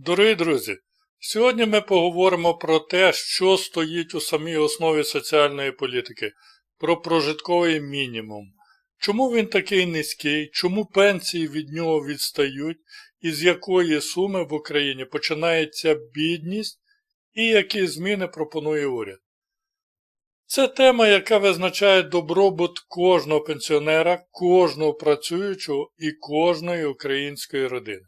Дорогі друзі, сьогодні ми поговоримо про те, що стоїть у самій основі соціальної політики, про прожитковий мінімум. Чому він такий низький, чому пенсії від нього відстають, і з якої суми в Україні починається бідність і які зміни пропонує уряд. Це тема, яка визначає добробут кожного пенсіонера, кожного працюючого і кожної української родини.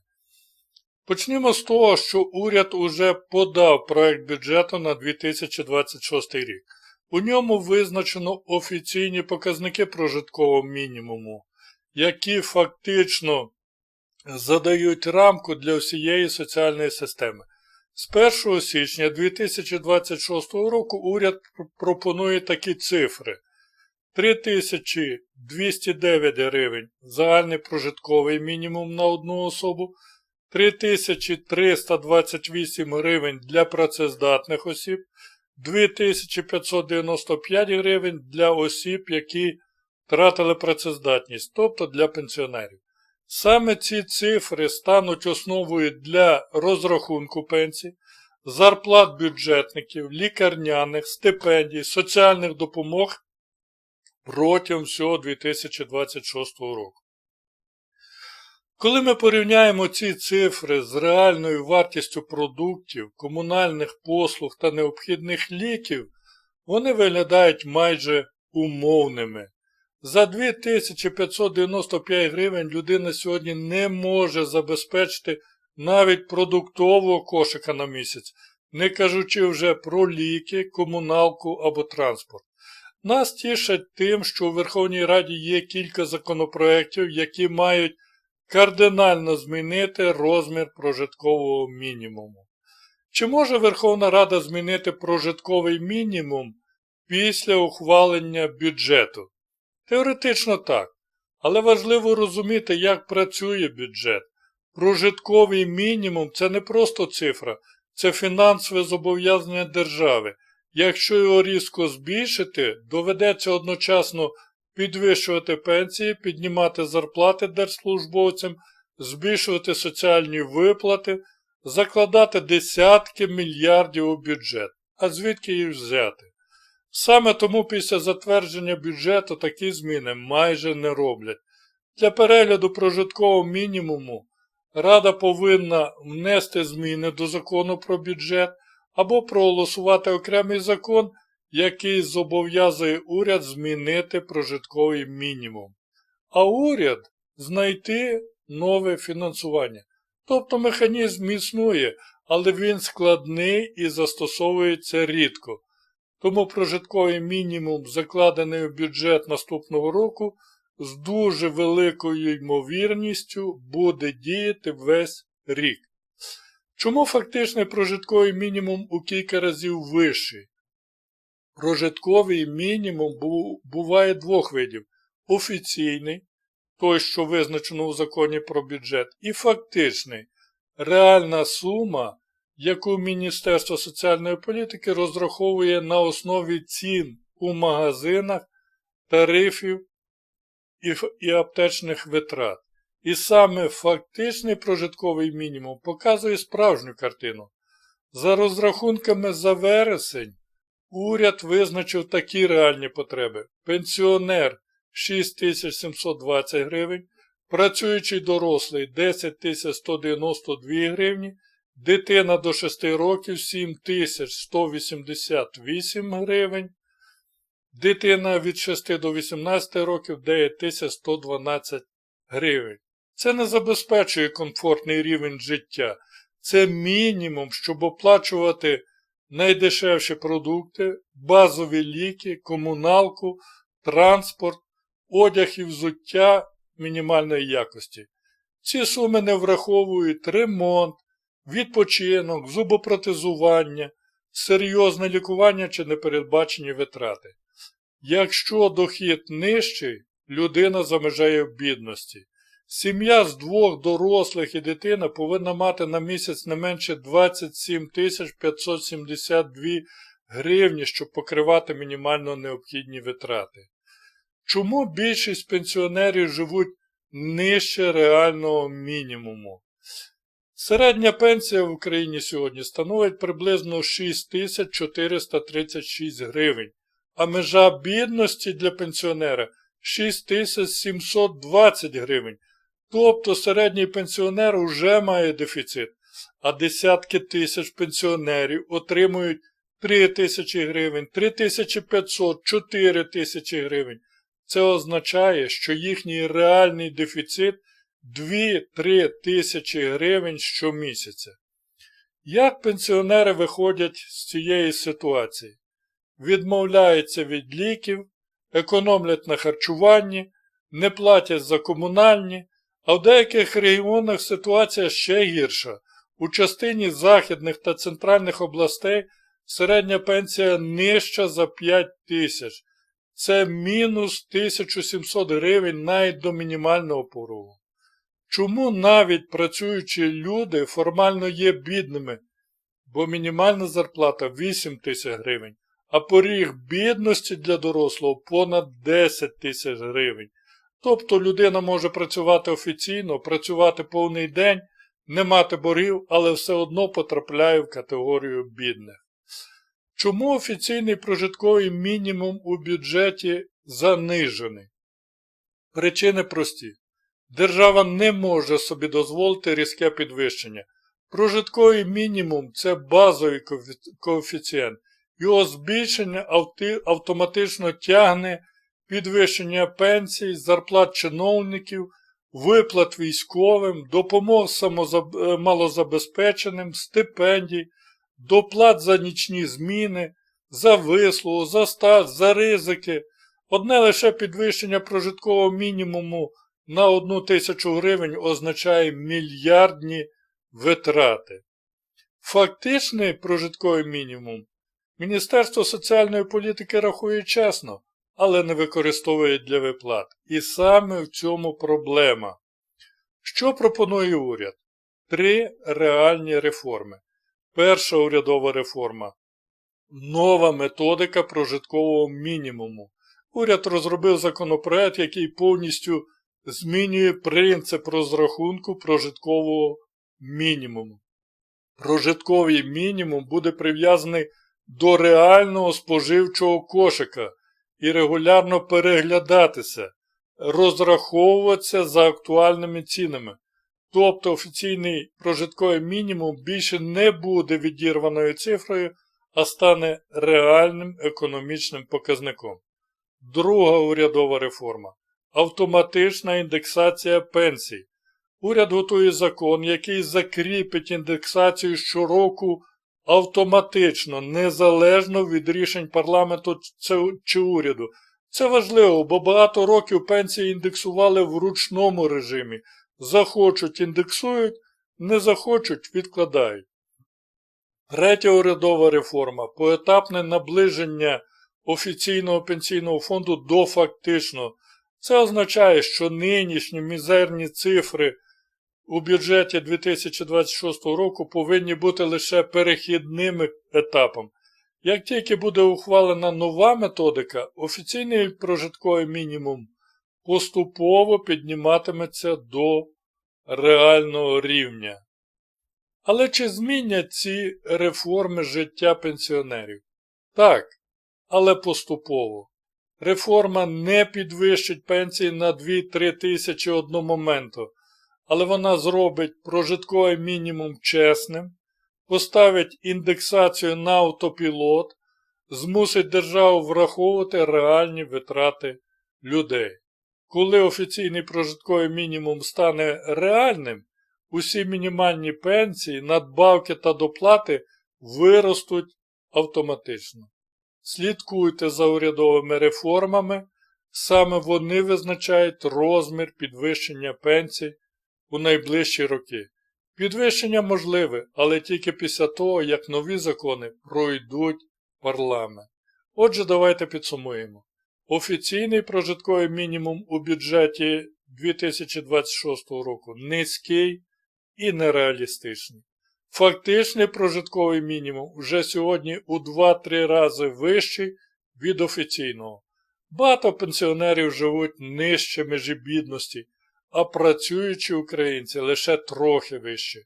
Почнімо з того, що уряд уже подав проект бюджету на 2026 рік. У ньому визначено офіційні показники прожиткового мінімуму, які фактично задають рамку для всієї соціальної системи. З 1 січня 2026 року уряд пропонує такі цифри: 3209 гривень загальний прожитковий мінімум на одну особу, 3328 гривень для працездатних осіб, 2595 гривень для осіб, які втратили працездатність, тобто для пенсіонерів. Саме ці цифри стануть основою для розрахунку пенсій, зарплат бюджетників, лікарняних, стипендій, соціальних допомог протягом всього 2026 року. Коли ми порівняємо ці цифри з реальною вартістю продуктів, комунальних послуг та необхідних ліків, вони виглядають майже умовними. За 2595 гривень людина сьогодні не може забезпечити навіть продуктового кошика на місяць, не кажучи вже про ліки, комуналку або транспорт. Нас тішать тим, що у Верховній Раді є кілька законопроєктів, які мають кардинально змінити розмір прожиткового мінімуму. Чи може Верховна Рада змінити прожитковий мінімум після ухвалення бюджету? Теоретично так, але важливо розуміти, як працює бюджет. Прожитковий мінімум це не просто цифра, це фінансове зобов'язання держави. Якщо його різко збільшити, доведеться одночасно підвищувати пенсії, піднімати зарплати держслужбовцям, збільшувати соціальні виплати, закладати десятки мільярдів у бюджет. А звідки їх взяти? Саме тому після затвердження бюджету такі зміни майже не роблять. Для перегляду прожиткового мінімуму Рада повинна внести зміни до закону про бюджет або проголосувати окремий закон, який зобов'язує уряд змінити прожитковий мінімум. А уряд знайти нове фінансування. Тобто механізм існує, але він складний і застосовується рідко. Тому прожитковий мінімум, закладений в бюджет наступного року, з дуже великою ймовірністю буде діяти весь рік. Чому фактичний прожитковий мінімум у кілька разів вищий? Прожитковий мінімум буває двох видів: офіційний, той, що визначено у законі про бюджет, і фактичний реальна сума, яку Міністерство соціальної політики розраховує на основі цін у магазинах, тарифів і, аптечних витрат. І саме фактичний прожитковий мінімум показує справжню картину. За розрахунками за вересень, уряд визначив такі реальні потреби. Пенсіонер 6720 гривень, працюючий дорослий 10192 гривні, дитина до 6 років 7188 гривень, дитина від 6 до 18 років 9112 гривень. Це не забезпечує комфортний рівень життя. Це мінімум, щоб оплачувати найдешевші продукти, базові ліки, комуналку, транспорт, одяг і взуття мінімальної якості. Ці суми не враховують ремонт, відпочинок, зубопротезування, серйозне лікування чи непередбачені витрати. Якщо дохід нижчий, людина замежає в бідності. Сім'я з двох дорослих і дитина повинна мати на місяць не менше 27 572 гривні, щоб покривати мінімально необхідні витрати. Чому більшість пенсіонерів живуть нижче реального мінімуму? Середня пенсія в Україні сьогодні становить приблизно 6436 гривень, а межа бідності для пенсіонера 6720 гривень. Тобто середній пенсіонер вже має дефіцит, а десятки тисяч пенсіонерів отримують 3 тисячі гривень, 3500, 4 тисячі гривень. Це означає, що їхній реальний дефіцит 2-3 тисячі гривень щомісяця. Як пенсіонери виходять з цієї ситуації? Відмовляються від ліків, економлять на харчуванні, не платять за комунальні, а в деяких регіонах ситуація ще гірша. У частині західних та центральних областей середня пенсія нижча за 5 тисяч. Це мінус 1700 гривень навіть до мінімального порогу. Чому навіть працюючі люди формально є бідними? Бо мінімальна зарплата 8 тисяч гривень, а поріг бідності для дорослого понад 10 тисяч гривень. Тобто людина може працювати офіційно, працювати повний день, не мати боргів, але все одно потрапляє в категорію бідних. Чому офіційний прожитковий мінімум у бюджеті занижений? Причини прості. Держава не може собі дозволити різке підвищення. Прожитковий мінімум це базовий коефіцієнт. Його збільшення автоматично тягне підвищення пенсій, зарплат чиновників, виплат військовим, допомог малозабезпеченим, стипендій, доплат за нічні зміни, за вислугу, за стаж, за ризики. Одне лише підвищення прожиткового мінімуму на одну тисячу гривень означає мільярдні витрати. Фактичний прожитковий мінімум Міністерство соціальної політики рахує чесно, але не використовує для виплат. І саме в цьому проблема. Що пропонує уряд? Три реальні реформи. Перша урядова реформа. Нова методика прожиткового мінімуму. Уряд розробив законопроект, який повністю змінює принцип розрахунку прожиткового мінімуму. Прожитковий мінімум буде прив'язаний до реального споживчого кошика і регулярно переглядатися, розраховуватися за актуальними цінами. Тобто офіційний прожитковий мінімум більше не буде відірваною цифрою, а стане реальним економічним показником. Друга урядова реформа автоматична індексація пенсій. Уряд готує закон, який закріпить індексацію щороку автоматично, незалежно від рішень парламенту чи уряду. Це важливо, бо багато років пенсії індексували в ручному режимі. Захочуть індексують, не захочуть відкладають. Третя урядова реформа поетапне наближення офіційного пенсійного фонду до фактичного. Це означає, що нинішні мізерні цифри у бюджеті 2026 року повинні бути лише перехідним етапом. Як тільки буде ухвалена нова методика, офіційний прожитковий мінімум поступово підніматиметься до реального рівня. Але чи змінять ці реформи життя пенсіонерів? Так, але поступово. Реформа не підвищить пенсії на 2-3 тисячі одномоменту, але вона зробить прожитковий мінімум чесним, поставить індексацію на автопілот, змусить державу враховувати реальні витрати людей. Коли офіційний прожитковий мінімум стане реальним, усі мінімальні пенсії, надбавки та доплати виростуть автоматично. Слідкуйте за урядовими реформами, саме вони визначають розмір підвищення пенсій у найближчі роки. Підвищення можливе, але тільки після того, як нові закони пройдуть парламент. Отже, давайте підсумуємо. Офіційний прожитковий мінімум у бюджеті 2026 року низький і нереалістичний. Фактичний прожитковий мінімум вже сьогодні у 2-3 рази вищий від офіційного. Багато пенсіонерів живуть нижче межі бідності, а працюючі українці лише трохи вище.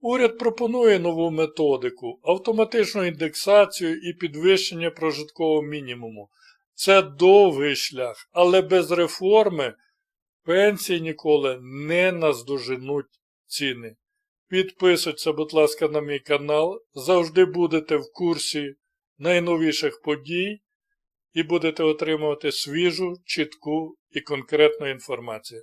Уряд пропонує нову методику, автоматичну індексацію і підвищення прожиткового мінімуму. Це довгий шлях, але без реформи пенсії ніколи не наздоженуть ціни. Підписуйтеся, будь ласка, на мій канал, завжди будете в курсі найновіших подій і будете отримувати свіжу, чітку і конкретну інформацію.